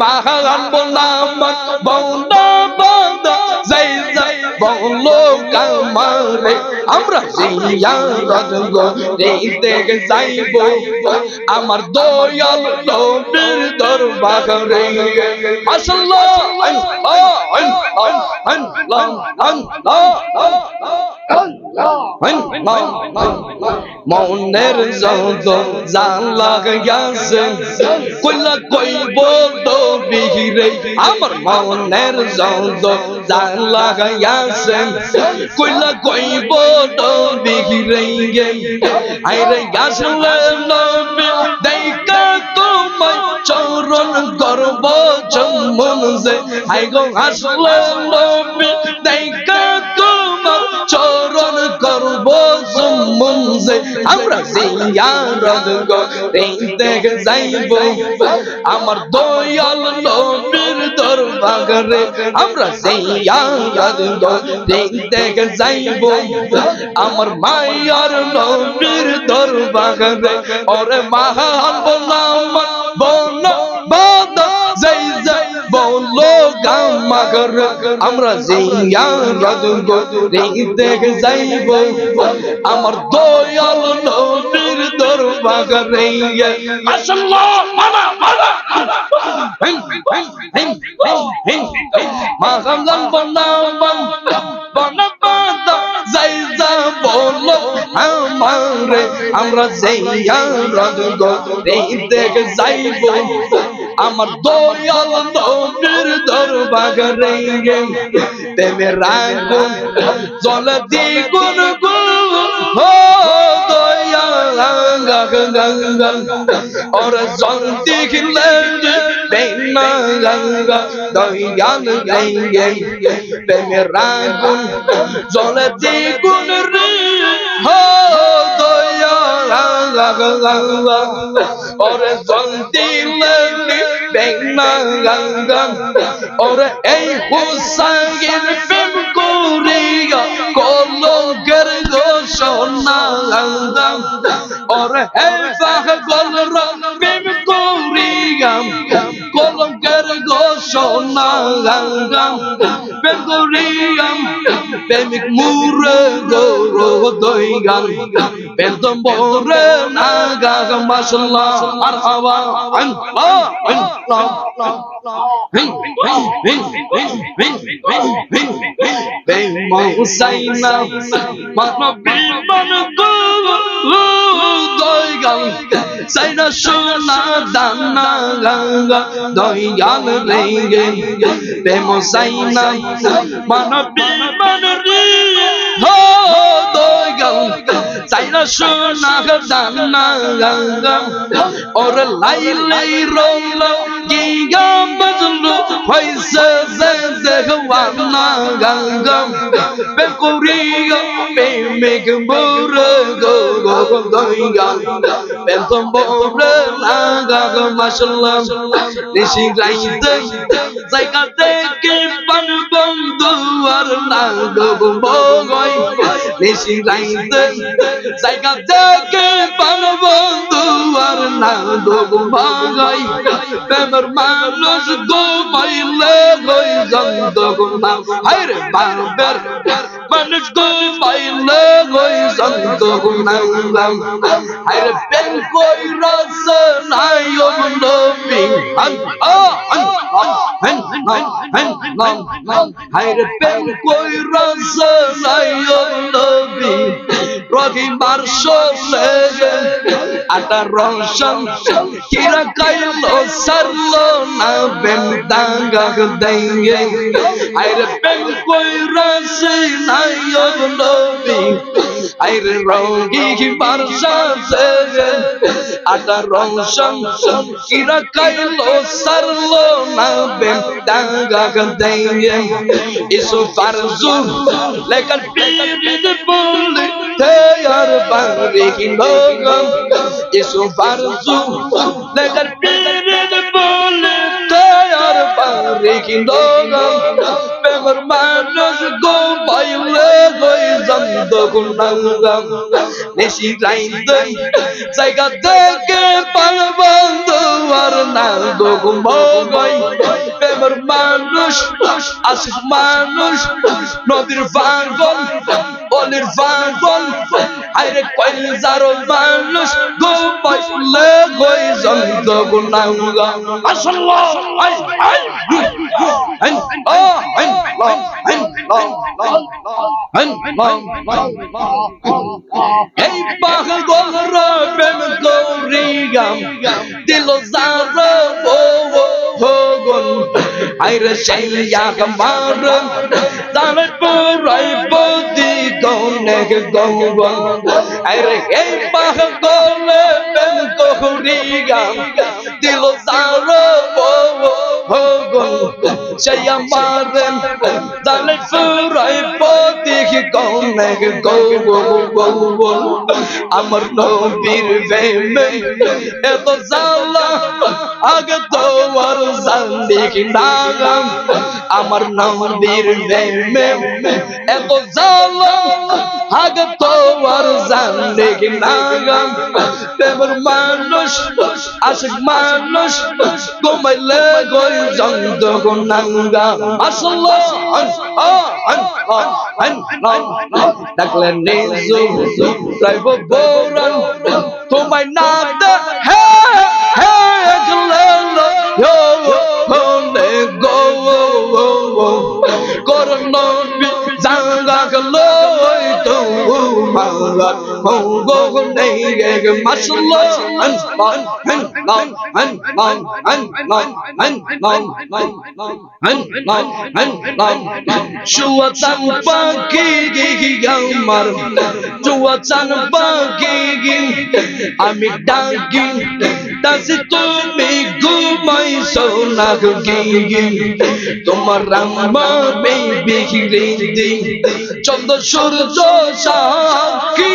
মাহান বললাম বৌনা বান্দা যাই যাই বলো কামারে আমরা জিয়ারত গরিতে যাইব আমার দয়াল নবীর দরবারে মাশাআল্লাহ আল্লাহ আল্লাহ আল্লাহ আল্লাহ মনের যত জানলা গেছে কইলা কইব তো বিহিরে আমার মনের যত জানলা গেছে কইলা কইব তো বিহিরে আইরে গাছলে নবী দেখা তোমায় চরণ করব জমন যে আই গো আসলে নবী দেখা যে আমরা জিয়ারত করতে যাইব। আমার দয়াল নবীর দরবারে আমরা জিয়ারত করতে যাইব। আমার মায়ার নবীর দরবারে, ওরে মহান বললাম বন বলো গামাগর আমরা জিয়ারত করতে যাইব আমার দয়াল নবীর দরবারে মাশাআল্লাহ মানা মানা হিন হিন হিন হিন হিন মাহাম বললাম বন বাদ যাই যা বলো আমারে। আমরা জিয়ারত করতে যাইব আমার দয়াল নবীর দরবারে প্রেমের আগুন জল দ্বিগুণ গো দয়াল और जल्दी खिलेंगे बेना गंगा दयाल गंगे पे मेरा गुण जलती गुण रे हो दयाल गंगा और जल्दी এই মালাঙ্গাম ওরে এই হুসাইন প্রেম করিয়া করল গর্গ সোনালাঙ্গাম ওরে এই পাগল রং প্রেমিক মুর গৌর দইগান বেদম বরে নাগা মাশাল্লাহ আর হাওয়া আল্লাহ আল্লাহ হিন হিন হিন হিন হিন হিন হিন বেমৌসাইনা মানবী মান গো সাইনা সোনা দানা গঙ্গা দয়াল রেঙ্গে বেমৌসাইনা মানবী মানবী রে হো দইগান সাইনা সোনা দানা গঙ্গা ওর লাই লাই রোলা গিয়া মজলু হইছে যে যে গওয়ানা গঙ্গা বেকুরিয়া বেমেগ মুরে গো গো গো দইগা বেতম বরে লাগা গো মাশাল্লাহ নিশি রাইতে জায়গা থেকে পান বন্ধু আর লাগো গো বগই নিশি রাইতে জায়গা থেকে পান বন্ধু আর না গো বগই প্রেমের মানুষ গো পাইলে গই জন্দ গো না হায়রে বাবের মানুষ গো পাইলে গই জন্দ গো না হায়রে পেন কই রস নাই ও নবী হন হন হন হন নাম নাম হায়রে পেন কই রস নাই ও নবী রবি মার্শলে আটা রোশন কিরা কাইলো সারলো না বেন দাঙ্গা দেঙ্গে। আইরে বেন কই রাসে নাই ও নবী আইর রঙ্গি বারসাসে আটা রং সং সং কিরা কাইলো সারলো না বেম, ডাঙ্গা গদেঙ্গে ইসু ফারজু লেকাল পিবিদ বলে তেয়ার বারে কি লগম। ইসু ফারজু লেকাল পিবিদ বলে তেয়ার বারে কি লগম। বেমর মানুষ গো গই জন্ত গুণাঙ্গা বেশি রাইতে জায়গা থেকে পারবন্ধ আর না গো মগই প্রেমের মানুষ আশিক মানুষ নদীর পাগল অলির পাগল আরে কইল যারো মানুষ গো পাইলে গই জন্ত গুণাঙ্গা মাশাআল্লাহ আই আই আই আই আই এই পাগল রবেন গৌরিগাম দিল ও ভগন আইরে সেই ইয়াগমার তালে পুরাই বদি গনে গৌবন আইরে এই পাগল বেন গৌরিগাম দিল যারো ও ভগন সেই আমার তালে পুরাই বদি গনে গৌবন আমার নবীর প্রেমে, এত জালা আগে তো আর জানলি না আমার নবীর প্রেমে এত জালা, আগে তো আর জানলি নাগাম প্রেমের মানুষ, আশিক মানুষ, ঘুমাইলে গই জন্ত গুনাঙ্গা আসল ডাকলে নিজু রাইব বোরান তোমায় না শুয়াতান পাখি আমার শুয়াতান পাখি আমি ডাকি তাসি তুমি ঘুমাইছো না গি তোমার আমার বেবি রে চন্দ্র সূর্য সাক্ষী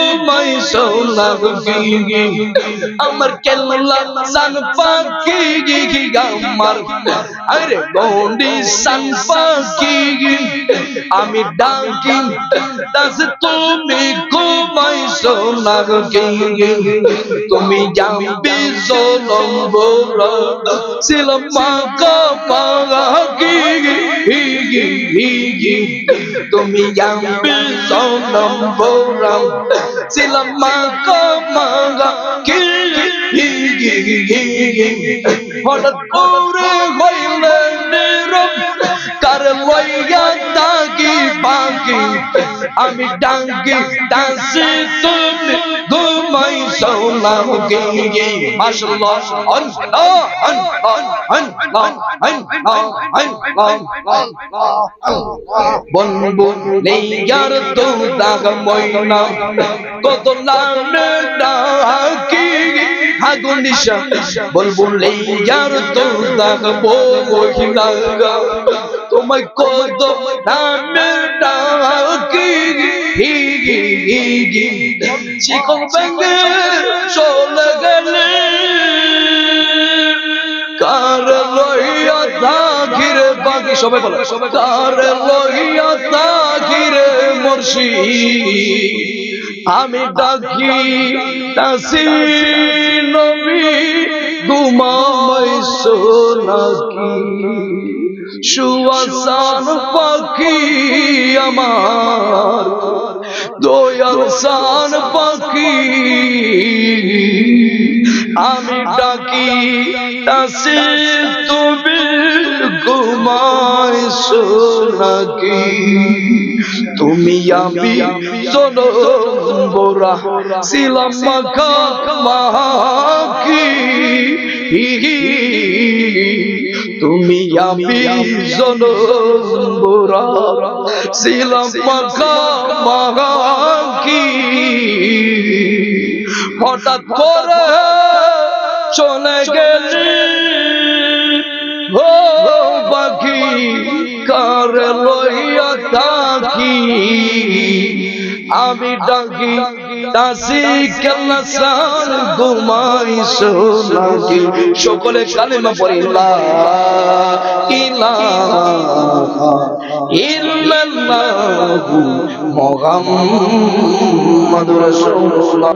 না গি আমার কেল্লা সান পাখি গি আমার আরে গন্ডি সান পাখি আমি ডাকি দাস তুমি ঘুমাইছো না তুমি জানবি জলম বড় ছিলাম মা পাগি তুমি জানবি জলম বড় ছিলাম মা মাগা কি হঠাৎ আমি ডাঙ্গি দাসি তুমি ঘুমাই সোনাম গিয়ে মাশাআল্লাহ আন আন আন আন আন আন আন বন বন নেয়ার তো দাগ ময়না কত নামে ডাকি আগুন নিশা বলব লেয়ার তো দাগ মহিলা তোমায় কত নামে শিকল ভেঙে চলে গেলে কার লইয়া থাকিরে বাকি সবাই বলো কার লইয়া থাকিরে মর্ষি আমি ডাকি তাসি নবী ঘুমাইছো নাকি সুয়াসান পাখি আমার, দয়াল সান পাখি। আমি ডাকি তাসি তুমি ঘুমাইছো নাকি? তুমি আমি শোনো বোরা ছিলাম মাখা মাকি তুমি আমি শোনো বোরা ছিলাম মাখা মাকি হঠাৎ করে চলে গেলি। ও পাখি কার লইয়া থাকি? আমি ডাকি তাসি কেল্লা সার ঘুমাই সোনাকি সকলে কালেমা পড়ে লা ইলাহা ইল্লাল্লাহু মুহাম্মাদুর রাসূলুল্লাহ।